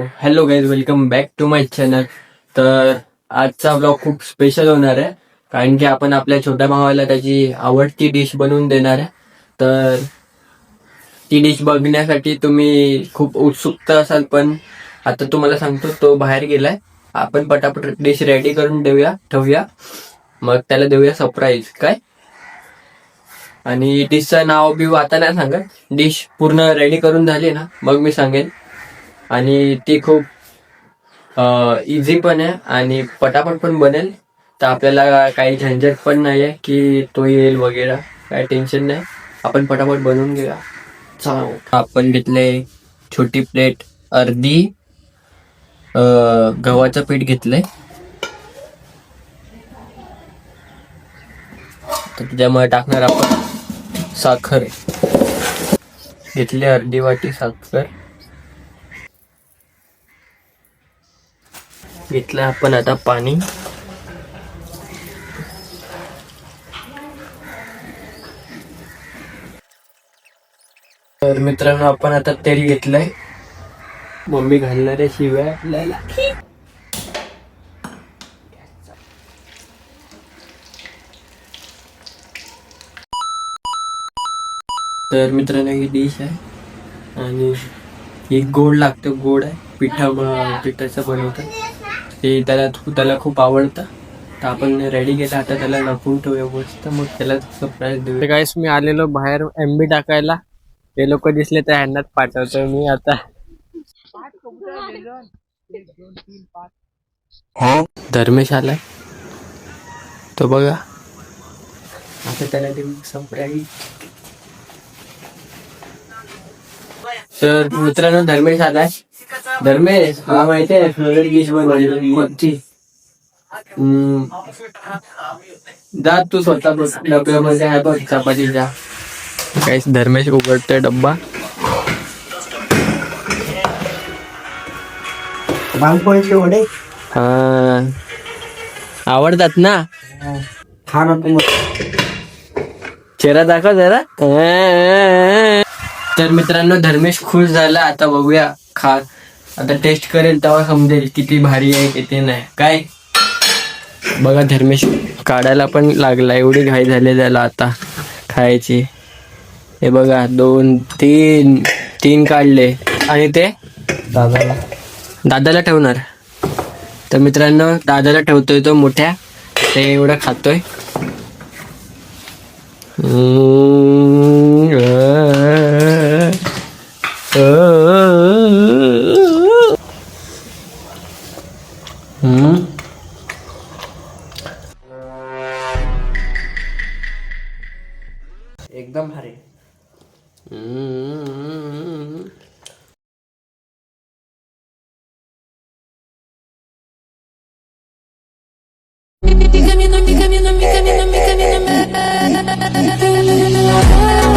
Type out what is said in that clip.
Hello guys welcome back to my channel तर आजचा blog खूप स्पेशल होणार आहे. कारण की आपण आपल्या छोट्या भावाला त्याची आवडती डिश बनवून देणार आहे. तर ती डिश बघण्यासाठी तुम्ही खूप उत्सुकता असाल पण आता तुम्हाला सांगतो तो बाहेर गेलाय. आपण पटापट डिश रेडी करून देऊया ठेवूया. मग त्याला देऊया सरप्राईज काय? आणि डिशचं नाव बी आता नाही सांगत. डिश पूर्ण रेडी करून झाली ना मग मी सांगेन. आणि ती खूप इझी पण आहे आणि पटापट पण बनेल. तर आपल्याला काही झंझट पण नाही आहे की तो येईल वगैरे. काही टेन्शन नाही. आपण पटापट बनवून घेऊया. चला आपण घेतले छोटी प्लेट अर्धी गव्हाचं पीठ घेतलंय. तर त्याच्यामुळे टाकणार आपण साखर. घेतली अर्धी वाटी साखर. घेतलं आपण आता पाणी. तर मित्रांनो आपण आता तेल घेतलंय. मम्मी घालणाऱ्या शिवाय आपल्याला. तर मित्रांनो ही डिश आहे. आणि ही गोड लागतं गोड आहे. पिठा पिठाचं बनवतात. ते त्याला त्याला खूप आवडतं. तर आपण रेडी केलं आता त्याला लपवून ठेवूया मस्त मग त्याला सरप्राईज देऊ गाईस मी आलेलो बाहेर एम बी टाकायला. ते लोक दिसले तर ह्यांनाच पाठवतो मी आता. धर्मेश आलाय तो बघा. आता त्याला देऊ सरप्राईज तर मित्रांनो धर्मेश आलाय. धर्मेश मला माहिती आहे फेवरेट डिश कोणती? हम्म. जा तू स्वतः बघ डब्यामध्ये आहे बघ चपातीच्या काहीच धर्मेश उघडतोय डब्बा. वडे? हा. आवडतात ना? खा ना तू चेहरा दाखव जरा. तर मित्रांनो धर्मेश खुश झाला. आता बघूया खा. आता टेस्ट करेल तेव्हा समजेल किती भारी आहे किती नाही. काय? बघा धर्मेश काढायला पण लागला. एवढी घाई झाली त्याला आता खायची. हे बघा दोन तीन तीन काढले. आणि ते? दादाला. दादाला ठेवणार. तर मित्रांनो दादाला ठेवतोय तो मोठ्या. ते एवढं खातोय. एकदम भारी हम्म. Mi camino, mi camino, mi camino, mi camino, mi camino.